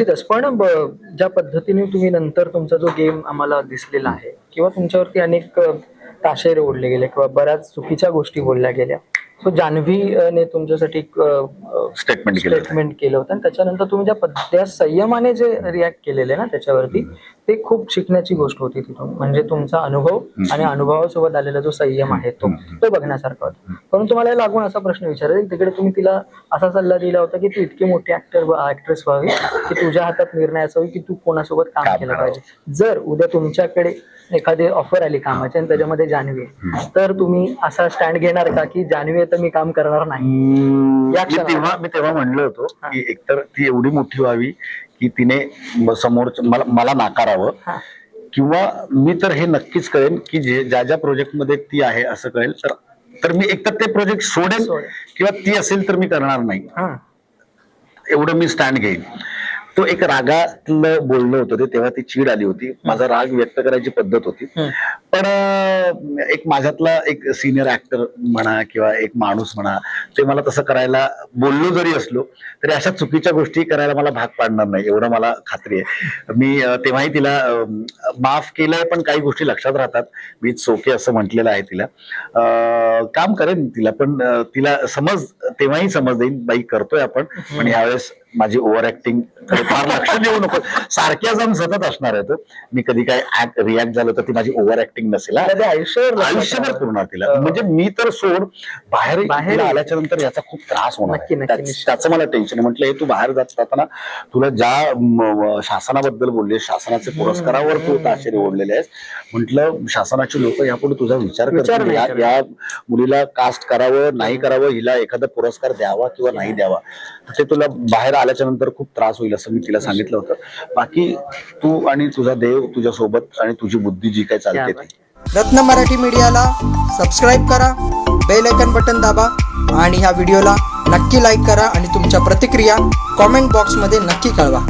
निश्चितच पण ज्या पद्धतीने तुम्ही नंतर तुमचा जो गेम आम्हाला दिसलेला आहे किंवा तुमच्यावरती अनेक ताशेरे ओढले गेले किंवा बऱ्याच चुकीच्या गोष्टी बोलल्या गेल्या सो जान्हवी अ, ने तुमच्यासाठी होतं. स्टेटमेंट केलं होतं. आणि त्याच्यानंतर तुम्ही ज्या पद्ध- त्या संयमाने जे रिॲक्ट केलेले ना त्याच्यावरती ते खूप शिकण्याची गोष्ट होती तिथून. म्हणजे तुमचा अनुभव आणि अनुभवासोबत आलेला जो संयम आहे तो तो बघण्यासारखा होता. परंतु मला लागून असा प्रश्न विचारायचा की तिकडे तुम्ही तिला असा सल्ला दिला होता की तू इतकी मोठी ऍक्टर ऍक्ट्रेस व्हावी की तुझ्या हातात निर्णय असावी की तू कोणासोबत काम केलं. पाहिजे. जर उद्या तुमच्याकडे एखादी ऑफर आली कामाची आणि त्याच्यामध्ये जान्हवी आहे, तर तुम्ही असा स्टँड घेणार का की जान्हवी तर मी काम करणार नाही? मी तेव्हा म्हणलो होतो की एकतर ती एवढी मोठी व्हावी की तिने समोर मला मला नाकारावं. किंवा मी तर हे नक्कीच कळेन की जे ज्या ज्या प्रोजेक्टमध्ये ती आहे असं कळेल तर तर मी एकतर ते प्रोजेक्ट सोडेन सोडेन. किंवा ती असेल तर मी करणार नाही एवढं मी स्टँड घेईन तो एक रागातलं बोलणं होतं ते तेव्हा ती चीड आली होती. माझा राग व्यक्त करायची पद्धत होती. पण एक माझ्यातला एक सिनियर ऍक्टर म्हणा किंवा एक माणूस म्हणा ते मला तसं करायला बोललो जरी असलो तरी अशा चुकीच्या गोष्टी करायला मला भाग पाडणार नाही. एवढं मला खात्री आहे. मी तेव्हाही तिला माफ केलंय पण काही गोष्टी लक्षात राहतात. मी सोके असं म्हटलेलं आहे तिला. काम करेन तिला पण तिला समज तेव्हाही समज देईन बाई करतोय आपण पण यावेळेस माझी ओव्हर ऍक्टिंग फार लक्ष देऊ नको. सारख्या जण सतत असणार आहे तो. मी कधी काय रिॲक्ट झालो तर ती माझी ओव्हर ऍक्टिंग नसेल आयुष्यभर आयुष्यभर. पुरणार तिला. हो. म्हणजे मी तर सोड बाहेर बाहेर आल्याच्यानंतर याचा खूप त्रास होणार त्याच- मला टेन्शन म्हटलं हे तू बाहेर जात असताना तुला ज्या शासनाबद्दल बोलले शासनाचे पुरस्कारावर तू ताशेरे ओढलेले आहेस. म्हटलं शासनाची लोक यापुढे तुझा विचार नाही या मुलीला कास्ट करावं नाही करावं हिला एखादा पुरस्कार द्यावा किंवा नाही द्यावा. ते तुला बाहेर आल्याच्यानंतर खूप त्रास होईल असं मी तिला सांगितलं होतं. बाकी तू आणि तुझा देव तुझ्या सोबत आणि तुझी बुद्धी जी काय चालते ती. रत्न मराठी मीडियाला सबस्क्राईब करा बेल आयकन बटन दाबा आणि ह्या व्हिडिओला नक्की लाईक करा आणि तुमच्या प्रतिक्रिया कॉमेंट बॉक्समध्ये नक्की कळवा.